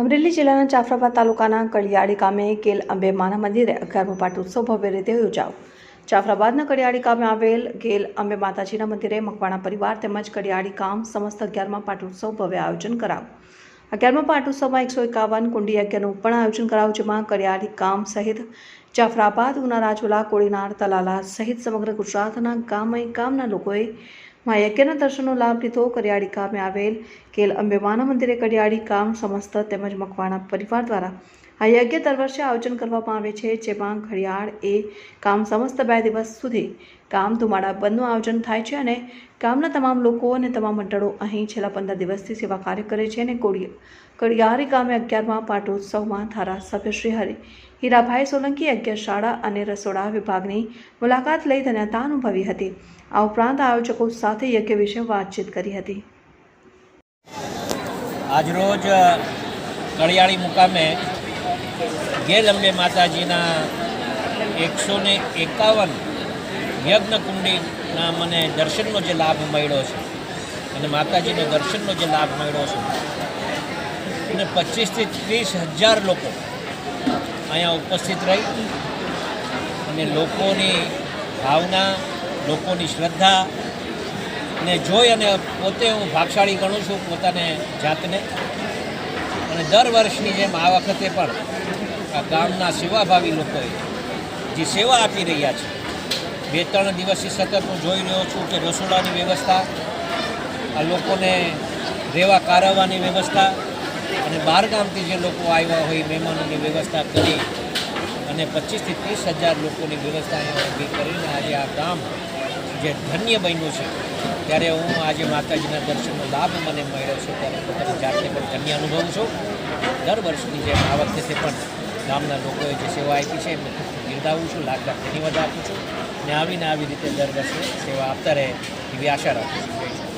અમરેલી જિલ્લાના જાફરાબાદ તાલુકાના કડિયાળી ગામે કેલ અંબે માના મંદિરે અગિયારમો પાટોત્સવ ભવ્ય રીતે યોજાયો જાફરાબાદના કડિયાળી ગામે આવેલ ગેલ અંબે માતાજીના મંદિરે મકવાણા પરિવાર તેમજ કડિયાળી ગામ સમસ્ત અગિયારમાં પાટોત્સવ ભવ્ય આયોજન કરાયું. અગિયારમાં પાટોત્સવમાં એકસો એકાવન કુંડી યજ્ઞનું પણ આયોજન કરાયું, જેમાં કડિયાળી ગામ સહિત જાફરાબાદ, ઉના રાજુલા, કોડીનાર, તલાલા સહિત સમગ્ર ગુજરાતના ગામે ગામના લોકોએ મા યજ્ઞના દર્શનનો લાભ લીધો. કરિયાળી ગામે આવેલ કેલ અંબેમાના મંદિરે કરિયાળી ગામ સમસ્ત તેમજ મકવાણા પરિવાર દ્વારા આ યજ્ઞ દર વર્ષે આયોજન કરવામાં આવે છે, જેમાં ઘડિયાળ એ કામ સમસ્ત બે દિવસ સુધી કામ ધુમાડા બંધનું આયોજન થાય છે અને ગામના તમામ લોકો અને તમામ મંડળો અહીં છેલ્લા પંદર દિવસથી સેવા કાર્ય કરે છે અને કોડી કડિયારી ગામે અગિયારમાં પાટોત્સવમાં ધારાસભ્ય શ્રી હરિ હીરાભાઈ સોલંકી યજ્ઞશાળા અને રસોડા વિભાગની મુલાકાત લઈ ધન્યતા અનુભવી હતી. આ ઉપરાંત આયોજકો સાથે યજ્ઞ વિશે વાતચીત કરી હતી. આજરોજ કડિયાળી મુકામે ગેલ અંબે માતાજીના એકસો ને એકાવન યજ્ઞકુંડીના મને દર્શનનો જે લાભ મળ્યો છે અને માતાજીને દર્શનનો જે લાભ મળ્યો છે અને પચીસથી ત્રીસ હજાર લોકો અહીંયા ઉપસ્થિત રહી અને લોકોની ભાવના, લોકોની શ્રદ્ધા ને જોઈ અને પોતે હું ભાગશાળી ગણું છું પોતાને જાતને. અને દર વર્ષની જેમ આ વખતે પણ આ ગામના સેવાભાવી લોકોએ જે સેવા આપી રહ્યા છે, બે ત્રણ દિવસથી સતત હું જોઈ રહ્યો છું કે રસોડાની વ્યવસ્થા, આ લોકોને રહેવા કારવવાની વ્યવસ્થા અને બહાર ગામથી જે લોકો આવ્યા હોય મહેમાનોની વ્યવસ્થા કરી અને પચીસથી ત્રીસ હજાર લોકોની વ્યવસ્થા ઊભી કરીને આજે આ ગામ જે ધન્ય બન્યું છે, ત્યારે હું આજે માતાજીના દર્શનનો લાભ મને મળ્યો છે, ત્યારે પોતાની જાતને પણ ધન્ય અનુભવું છું. દર વર્ષની જેમ આ વખતે પણ ગામના લોકોએ જે સેવા આપી છે, એમને બિરદાવું છું, લાખ લાખ ધન્યવાદ આપું છું. અને આવીને આવી રીતે દર વર્ષે સેવા આપતા રહે એવી આશા રાખું છું.